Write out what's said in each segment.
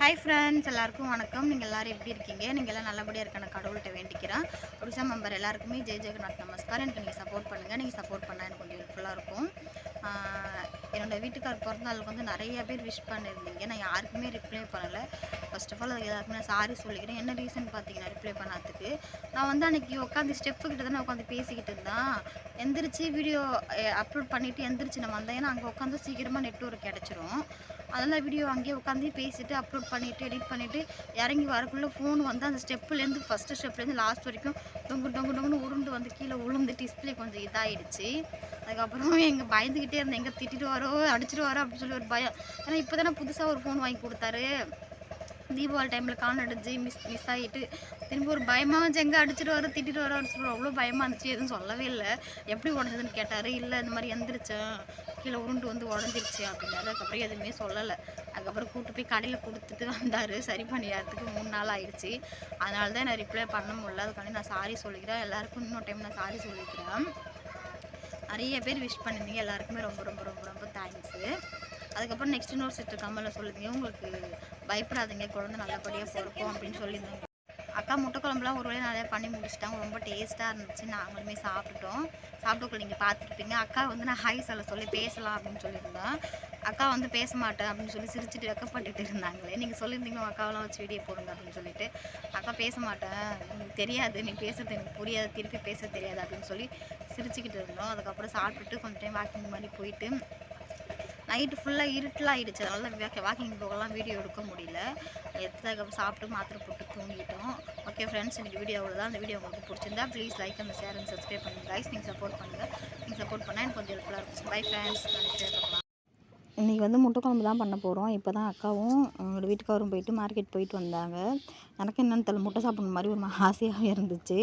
Hi friends எல்லாருக்கும் வணக்கம். நீங்கள் எல்லாரும் எப்படி இருக்கீங்க? நீங்கள் எல்லாம் நல்லபடியாக இருக்க நான் கடவுள்கிட்ட வேண்டிக்கிறேன். ஒடிசா மெம்பர் எல்லாருக்குமே ஜெய் ஜெகநாத் நமஸ்கார் எனக்கு நீங்கள் சப்போர்ட் பண்ணுங்கள் நீங்கள் சப்போர்ட் பண்ணால் எனக்கு கொஞ்சம் யூஸ்ஃபுல்லாக இருக்கும். என்னோடய என்னோட வீட்டுக்கார் பிறந்தநாளுக்கு வந்து நிறைய பேர் விஷ் பண்ணியிருந்தீங்க. நான் யாருக்குமே ரிப்ளை பண்ணலை. ஃபஸ்ட் ஆஃப் ஆல் அதுக்கு எல்லாருக்குமே நான் சாரி சொல்லிக்கிறேன். என்ன ரீசன் பார்த்தீங்கன்னா ரிப்ளை பண்ணாததுக்கு. நான் வந்து அன்றைக்கி உட்காந்து ஸ்டெப்பு கிட்ட உட்காந்து பேசிக்கிட்டு இருந்தேன். எந்திரிச்சு வீடியோ அப்லோட் பண்ணிவிட்டு எந்திரிச்சு நான் வந்தேன். ஏன்னா அங்கே உட்காந்து சீக்கிரமாக நெட்ஒர்க் கிடச்சிரும். அதெல்லாம் வீடியோ அங்கேயே உட்காந்து பேசிவிட்டு அப்லோட் பண்ணிவிட்டு எடிட் பண்ணிவிட்டு இறங்கி வரக்குள்ளே ஃபோன் வந்து அந்த ஸ்டெப்புலேருந்து ஃபஸ்ட்டு ஸ்டெப்லேருந்து லாஸ்ட் வரைக்கும் டொங்கு டொங்கு டொங்குன்னு உருண்டு வந்து கீழே விழுந்து டிஸ்பிளே கொஞ்சம் இதாகிடுச்சு அதுக்கப்புறம் எங்கள் பயந்துக்கிட்டே இருந்தேன். எங்கே திட்டிட்டு வரோ அடிச்சிட்டு வரோ அப்படின்னு சொல்லி ஒரு பயம். ஏன்னா இப்போ தானே புதுசாக ஒரு ஃபோன் வாங்கி கொடுத்தாரு. தீபாவளி டைமில் கான் அடிச்சு மிஸ் மிஸ் ஆகிட்டு திரும்ப ஒரு பயமாக வச்சு எங்கே அடிச்சிட்டு வர திட்டிட்டு வர அடிச்சுட்டு அவ்வளோ பயமாக இருந்துச்சு. எதுவும் சொல்லவே இல்லை. எப்படி உடஞ்சதுன்னு கேட்டார். இல்லை இந்த மாதிரி எந்திரிச்சேன் கீழே உருண்டு வந்து உடஞ்சிருச்சு அப்படின்னாரு. அதுக்கப்புறம் எதுவுமே சொல்லலை. அதுக்கப்புறம் கூட்டு போய் கடையில் கொடுத்துட்டு வந்தார். சரி பண்ணிடுறதுக்கு மூணு நாள் ஆயிடுச்சு. அதனால தான் நான் ரிப்ளை பண்ண முடியல. அதுக்காண்டி நான் சாரி சொல்லிக்கிறேன். எல்லாருக்கும் இன்னொரு டைம் நான் சாரி சொல்லிக்கிறேன். நிறைய பேர் விஷ் பண்ணியிருந்தீங்க. எல்லாருக்குமே ரொம்ப ரொம்ப ரொம்ப ரொம்ப தேங்க்ஸு அதுக்கப்புறம் நெக்ஸ்ட் இன்னொரு சிஸ்டர் கம்மலில் சொல்லியிருந்தீங்க உங்களுக்கு பயப்படாதீங்க குழந்தை நல்லபடியாக பிறக்கும் அப்படின்னு சொல்லியிருந்தாங்க. அக்கா முட்டை குழம்புலாம் ஒரு வேளை நிறையா பண்ணி முடிச்சிட்டாங்க. ரொம்ப டேஸ்ட்டாக இருந்துச்சு. நாங்களுமே சாப்பிட்டுட்டோம். சாப்பிட்டுக்குள்ள நீங்கள் பார்த்துருப்பீங்க. அக்கா வந்து நான் ஹாய் சொல்ல சொல்லி பேசலாம் அப்படின்னு சொல்லியிருந்தோம் அக்கா வந்து பேச மாட்டேன் அப்படின்னு சொல்லி சிரிச்சுட்டு வெக்கப்பட்டுட்டு இருந்தாங்களே. நீங்கள் சொல்லியிருந்தீங்க உங்கள் அக்காவெல்லாம் வச்சு வீடியோ போடுங்க அப்படின்னு சொல்லிட்டு. அக்கா பேச மாட்டேன். எனக்கு தெரியாது. நீ பேசுறது எனக்கு புரியாது. திருப்பி பேச தெரியாது அப்படின்னு சொல்லி சிரிச்சுக்கிட்டு இருந்தோம். அதுக்கப்புறம் சாப்பிட்டுட்டு கொஞ்சம் டைம் வாக்கிங் மாதிரி போயிட்டு நைட்டு ஃபுல்லாக இருட்டெலாம் ஆகிடுச்சு அதனால வாக்கிங் போகலாம் வீடியோ எடுக்க முடியல. எடுத்ததுக்கப்புறம் சாப்பிட்டு மாத்திரை போட்டு தூங்கிட்டோம். ஓகே ஃப்ரெண்ட்ஸ் இன்னைக்கு வீடியோ அவ்வளோதான் அந்த வீடியோ உங்களுக்கு பிடிச்சிருந்தா please like and share and subscribe பண்ணுங்கள் கைஸ் நீங்கள் சப்போர்ட் பண்ணுங்கள் நீங்கள் சப்போர்ட் பண்ணால் எனக்கு கொஞ்சம் ஹெல்ப்ஃபுல்லாக இருக்கும். பை ஃப்ரெண்ட்ஸ் ஷேர் பண்ணலாம் இன்றைக்கி வந்து முட்டை குழம்பு தான் பண்ண போகிறோம் இப்போ தான் அக்காவும் எங்களோட வீட்டுக்காரும் போயிட்டு மார்க்கெட் போயிட்டு வந்தாங்க. எனக்கு என்னென்னு தெரியல முட்டை சாப்பிட்ற மாதிரி ஒரு ஆசையாக இருந்துச்சு.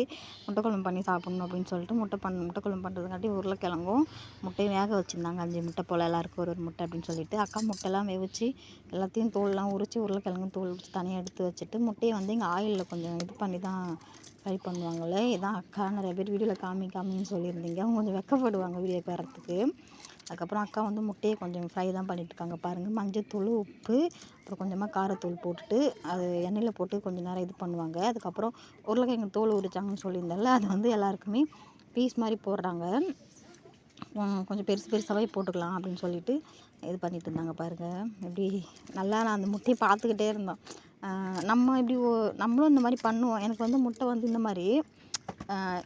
முட்டை குழம்பு பண்ணி சாப்பிட்ணும் அப்படின்னு சொல்லிட்டு முட்டை பண்ண முட்டை குழம்பு பண்ணுறதுக்காட்டி உருளைக்கிழங்கும் முட்டையும் வேக வச்சுருந்தாங்க. அஞ்சு முட்டை போல் எல்லாருக்கும் ஒரு ஒரு முட்டை அப்படின்னு சொல்லிட்டு. அக்கா முட்டைலாம் வேவிச்சு எல்லாத்தையும் தோல்லாம் உரித்து உருளைக்கிழங்கு தோல் உரித்து தனியாக எடுத்து வச்சுட்டு முட்டையை வந்து இங்கே ஆயிலில் கொஞ்சம் இது பண்ணி தான் ஃப்ரை பண்ணுவாங்களே இதான் அக்கா நிறைய பேர் வீடியோவில் காமி காமின்னு சொல்லியிருந்தீங்க. அவங்க கொஞ்சம் வெக்கப்படுவாங்க வீடியோக்கு வரத்துக்கு அதுக்கப்புறம் அக்கா வந்து முட்டையை கொஞ்சம் ஃப்ரை தான் பண்ணிட்டு இருக்காங்க பாருங்கள் மஞ்சத்தூள் உப்பு அப்புறம் கொஞ்சமாக காரத்தூள் போட்டுட்டு அது எண்ணெயில் போட்டு கொஞ்சம் நேரம் இது பண்ணுவாங்க. அதுக்கப்புறம் உருளைக்கிழங்கு தோல் உரிச்சாங்கன்னு சொல்லியிருந்தால அது வந்து எல்லாருக்குமே பீஸ் மாதிரி போடுறாங்க. கொஞ்சம் பெருசு பெருசாகவே போட்டுக்கலாம் அப்படின்னு சொல்லிட்டு இது பண்ணிட்டு இருந்தாங்க பாருங்கள் எப்படி நல்லா நான் அந்த முட்டையை பார்த்துக்கிட்டே இருந்தோம் நம்ம இப்படி ஓ- நம்மளும் இந்த மாதிரி பண்ணுவோம். எனக்கு வந்து முட்டை வந்து இந்த மாதிரி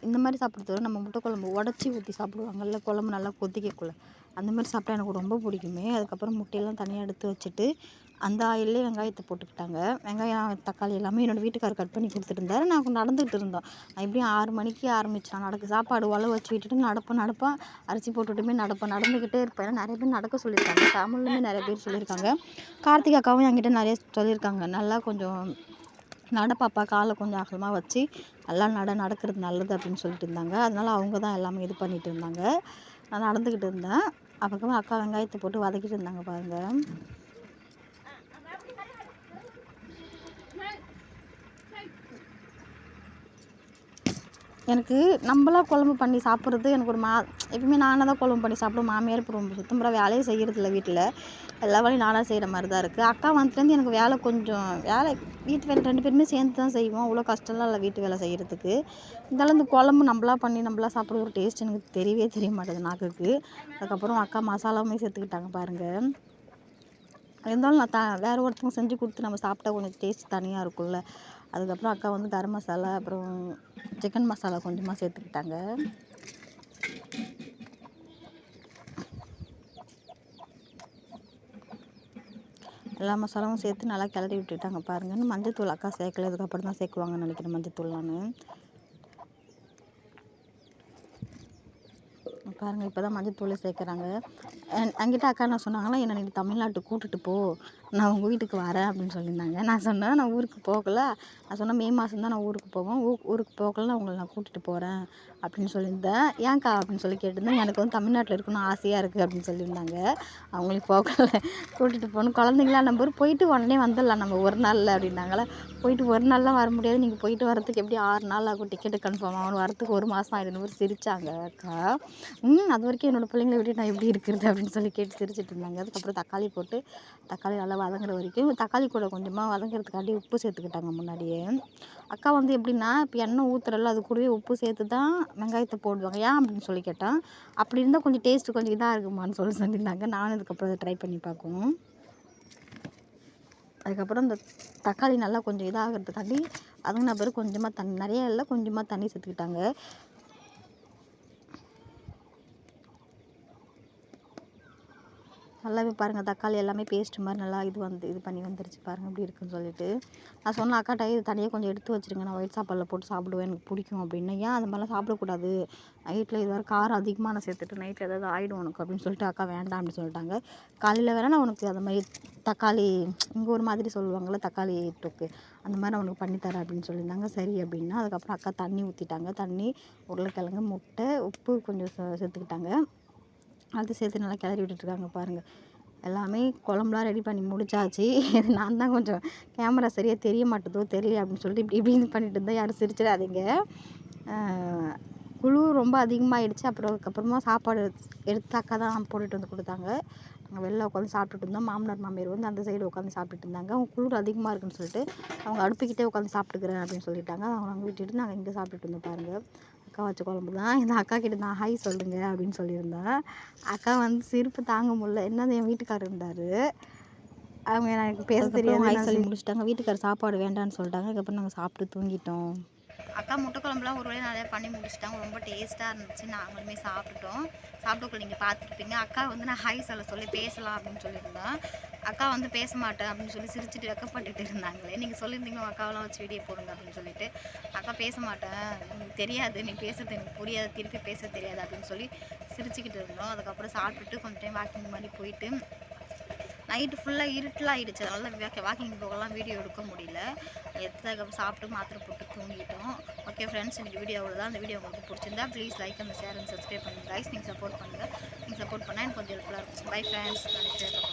இந்த மாதிரி சாப்பிட்றது நம்ம முட்டை குழம்பு உடச்சி ஊற்றி சாப்பிடுவாங்கல்ல குழம்பு நல்லா கொதிக்கக்குள்ள. அந்த மாதிரி சாப்பிட்டா எனக்கு ரொம்ப பிடிக்குமே. அதுக்கப்புறம் முட்டையெல்லாம் தனியாக எடுத்து வச்சுட்டு அந்த ஆயிலே வெங்காயத்தை போட்டுக்கிட்டாங்க. வெங்காயம் தக்காளி எல்லாமே என்னோடய வீட்டுக்காரர் கட் பண்ணி கொடுத்துருந்தாரு நான் நடந்துகிட்டு இருந்தோம். நான் எப்படியும் ஆறு மணிக்கு ஆரம்பித்தான் நடக்க சாப்பாடு உழவு வச்சு விட்டுட்டு நடப்பேன் நடப்பேன் அரிசி போட்டுட்டுமே நடப்பேன் நடந்துக்கிட்டே இருப்பேன். ஏன்னா நிறைய பேர் நடக்க சொல்லியிருக்காங்க. தமிழ்லையுமே நிறைய பேர் சொல்லியிருக்காங்க. கார்த்திக் அக்காவும் என்கிட்ட நிறைய சொல்லியிருக்காங்க. நல்லா கொஞ்சம் நட பாப்பா காலை கொஞ்சம் அகலமாக வச்சு நல்லா நட நடக்கிறது நல்லது அப்படின்னு சொல்லிட்டு இருந்தாங்க. அதனால் அவங்க தான் எல்லாமே இது பண்ணிகிட்டு இருந்தாங்க. நான் நடந்துக்கிட்டு இருந்தேன். அப்பக்கமாக அக்கா வெங்காயத்தை போட்டு வதக்கிட்டு இருந்தாங்க பாருங்கள் எனக்கு நம்மளா குழம்பு பண்ணி சாப்பிட்றது எனக்கு ஒரு மா எப்பவுமே நானாக தான் குழம்பு பண்ணி சாப்பிடுவோம் மாமியார் இப்போ ரொம்ப சுத்தம்புற வேலையே செய்கிறதில்ல வீட்டில் எல்லா வேலையும் நானாக செய்கிற மாதிரி தான் இருக்குது அக்கா வந்துட்டுலேருந்து எனக்கு வேலை கொஞ்சம் வேலை வீட்டு வேலை ரெண்டு பேருமே சேர்ந்து தான் செய்வோம். அவ்வளோ கஷ்டம்லாம் இல்லை வீட்டு வேலை செய்கிறதுக்கு இருந்தாலும் இந்த குழம்பு நம்மளா பண்ணி நம்மளா சாப்பிட்ற ஒரு டேஸ்ட் எனக்கு தெரியவே தெரிய மாட்டேது நாக்குக்கு. அதுக்கப்புறம் அக்கா மசாலாவுமே சேர்த்துக்கிட்டாங்க பாருங்கள் இருந்தாலும் நான் த வேறு ஒருத்தவங்க செஞ்சு கொடுத்து நம்ம சாப்பிட்டா கொஞ்சம் டேஸ்ட் தனியாக இருக்கும்ல. அதுக்கப்புறம் அக்கா வந்து கரம் மசாலா அப்புறம் சிக்கன் மசாலா கொஞ்சமாக சேர்த்துக்கிட்டாங்க. எல்லா மசாலாவும் சேர்த்து நல்லா கிளறி விட்டுட்டாங்க பாருங்க. மஞ்சத்தூள் அக்கா சேர்க்கல இதுக்கப்புறம் தான் சேர்க்குவாங்கன்னு நினைக்கிறேன் மஞ்சத்தூள்லான்னு பாருங்க பாருங்கள் இப்போ தான் மஞ்சத்தூளே சேர்க்குறாங்க என்கிட்ட அக்கா என்ன சொன்னாங்கன்னா என்னை நீ தமிழ்நாட்டுக்கு கூட்டிட்டு போ. நான் உங்கள் வீட்டுக்கு வரேன் அப்படின்னு சொல்லியிருந்தாங்க. நான் சொன்னேன் நான் ஊருக்கு போகல. நான் சொன்னேன் மே மாதம் தான் நான் ஊருக்கு போவேன். ஊ ஊருக்கு போகல உங்களை நான் கூட்டிகிட்டு போகிறேன் அப்படின்னு சொல்லியிருந்தேன். ஏன்க்கா அப்படின்னு சொல்லி கேட்டிருந்தேன். எனக்கு வந்து தமிழ்நாட்டில் இருக்கணும் ஆசையாக இருக்குது அப்படின்னு சொல்லியிருந்தாங்க. அவங்களுக்கு போகல. கூட்டிகிட்டு போகணும். குழந்தைங்களாம் நம்ம ஊர் போயிட்டு உடனே வந்துடலாம். நம்ம ஒரு நாளில் அப்படின்னாங்களே. போயிட்டு ஒரு நாள்லாம் வர முடியாது. நீங்கள் போயிட்டு வரத்துக்கு எப்படி ஆறு நாள் ஆகும்? டிக்கெட்டு கன்ஃபார்ம் ஆகணும். வரத்துக்கு ஒரு மாதம் ஆயிடும். ஒரு சிரிச்சாங்க அக்கா. ம் அது வரைக்கும் என்னோடய பிள்ளைங்களை விட்டு நான் எப்படி இருக்கிறது அப்படின்னு சொல்லி கேட்டு சிரிச்சிட்டு இருந்தாங்க. அதுக்கப்புறம் தக்காளி போட்டு தக்காளி நல்லா வதங்குற வரைக்கும் தக்காளி கூட கொஞ்சமாக வதங்குறதுக்காண்டி உப்பு சேர்த்துக்கிட்டாங்க முன்னாடியே. அக்கா வந்து எப்படின்னா இப்போ எண்ணெய் ஊற்றுறல அது கூடவே உப்பு சேர்த்து தான் வெங்காயத்தை போடுவாங்க. ஏன் அப்படின்னு சொல்லி கேட்டேன் அப்படி இருந்தால் கொஞ்சம் டேஸ்ட்டு கொஞ்சம் இதாக இருக்குமான்னு சொல்லி சொல்லியிருந்தாங்க. நானும் இதுக்கப்புறம் அதை ட்ரை பண்ணி பார்க்கணும். அதுக்கப்புறம் இந்த தக்காளி நல்லா கொஞ்சம் இதாகிறதுக்காண்டி அதுங்கின பிறகு கொஞ்சமாக தண்ணி நிறையா இல்லை கொஞ்சமாக தண்ணி சேர்த்துக்கிட்டாங்க. நல்லாவே பாருங்கள் தக்காளி எல்லாமே பேஸ்ட் மாதிரி நல்லா இது வந்து இது பண்ணி வந்துருச்சு பாருங்கள் அப்படி இருக்குன்னு சொல்லிட்டு. நான் சொன்னேன் அக்காட்ட இது தனியாக கொஞ்சம் எடுத்து வச்சுருங்க நான் ஒயிட் சாப்பாடில் போட்டு சாப்பிடுவேன் எனக்கு பிடிக்கும் அப்படின்னு. ஏன் அது மாதிரிலாம் சாப்பிடக்கூடாது? நைட்டில் இதுவரை காரம் அதிகமாக நான் சேர்த்துட்டு நைட்டில் ஏதாவது ஆகிடும் உனக்கு அப்படின்னு சொல்லிட்டு அக்கா வேண்டாம் அப்படின்னு சொல்லிட்டாங்க. காலையில் வேணால் நான் உனக்கு அந்த மாதிரி தக்காளி இங்கே ஒரு மாதிரி சொல்லுவாங்கள்ல தக்காளி தொக்கு அந்த மாதிரி நான் உனக்கு பண்ணித்தரேன் அப்படின்னு சொல்லியிருந்தாங்க. சரி அப்படின்னா அதுக்கப்புறம் அக்கா தண்ணி ஊற்றிட்டாங்க தண்ணி உருளைக்கிழங்கு முட்டை உப்பு கொஞ்சம் சே- சேர்த்துக்கிட்டாங்க. அது சேர்த்து நல்லா கிளறி விட்டுட்ருக்காங்க பாருங்கள் எல்லாமே குழம்புலாம் ரெடி பண்ணி முடிச்சாச்சு. நான் தான் கொஞ்சம் கேமரா சரியாக தெரிய மாட்டேதோ தெரியல அப்படின்னு சொல்லிட்டு இப்படி இப்படி பண்ணிட்டு இருந்தேன் யாரும் சிரிச்சிடாதீங்க. குழு ரொம்ப அதிகமாகிடுச்சு அப்புறம் அதுக்கப்புறமா சாப்பாடு எடுத்து அக்கா தான் போட்டுட்டு வந்து கொடுத்தாங்க. வெளில உட்காந்து சாப்பிட்டுட்டு இருந்தோம். மாமனார் மாமியார் வந்து அந்த சைடு உட்காந்து சாப்பிட்டுட்டு இருந்தாங்க. அவங்க குளிர் அதிகமாக இருக்குன்னு சொல்லிட்டு அவங்க அடுப்புக்கிட்டே உட்காந்து சாப்பிட்டுக்கிறேன் அப்படின்னு சொல்லிட்டாங்க. அவங்க விட்டுட்டு நாங்கள் இங்கே சாப்பிட்டுட்டு இருந்தோம் பாருங்கள் அக்கா வச்ச குழம்பு தான். இந்த அக்கா கிட்ட நான் ஹாய் சொல்லுங்க அப்படின்னு சொல்லியிருந்தேன். அக்கா வந்து சிரிப்பு தாங்க முடியல. என்னது என் வீட்டுக்காரர் இருந்தார்? அவங்க எனக்கு பேச தெரியாது. ஹாய் சொல்லி முடிச்சிட்டாங்க. வீட்டுக்காரர் சாப்பாடு வேண்டாம்னு சொல்லிட்டாங்க. அதுக்கப்புறம் நாங்கள் சாப்பிட்டு தூங்கிட்டோம். அக்கா முட்டை குழம்புலாம் ஒரு வழியாக நிறையா பண்ணி முடிச்சிட்டாங்க. ரொம்ப டேஸ்ட்டாக இருந்துச்சு. நாங்களுமே சாப்பிட்டுட்டோம். சாப்பிட்டுக்குள்ள நீங்கள் பார்த்துருப்பீங்க. அக்கா வந்து நான் ஹாய் சொல்ல சொல்லி பேசலாம் அப்படின்னு சொல்லியிருந்தேன் அக்கா வந்து பேச மாட்டேன் அப்படின்னு சொல்லி சிரிச்சுட்டு வெக்கப்பட்டுட்டு இருந்தாங்களே. நீங்கள் சொல்லியிருந்தீங்க உங்கள் அக்காவெல்லாம் வச்சு வீடியோ போடுங்க அப்படின்னு சொல்லிட்டு. அக்கா பேச மாட்டேன். எனக்கு தெரியாது. நீ பேசுறது எனக்கு புரியாது. திருப்பி பேச தெரியாது அப்படின்னு சொல்லி சிரிச்சுக்கிட்டு இருந்தோம். அதுக்கப்புறம் சாப்பிட்டுட்டு கொஞ்சம் டைம் வாக்கிங் மாதிரி போயிட்டு நைட்டு ஃபுல்லாக இருட்டெலாம் ஆகிடுச்சு அதனால வாக்கிங் போகலாம் வீடியோ எடுக்க முடியல. எடுத்ததுக்கப்புறம் சாப்பிட்டு மாத்திரை போட்டு தூங்கிட்டோம். ஓகே ஃப்ரெண்ட்ஸ் இன்னைக்கு வீடியோ அவ்வளோதான் அந்த வீடியோ உங்களுக்கு பிடிச்சிருந்தா please like and share and subscribe பண்ணுங்கள் கைஸ் நீங்கள் சப்போர்ட் பண்ணுங்கள் நீங்கள் சப்போர்ட் பண்ணால் எனக்கு கொஞ்சம் ஹெல்ப்ஃபுல்லாக இருக்கும். பை ஃப்ரெண்ட்ஸ் நான் பார்க்கலாம்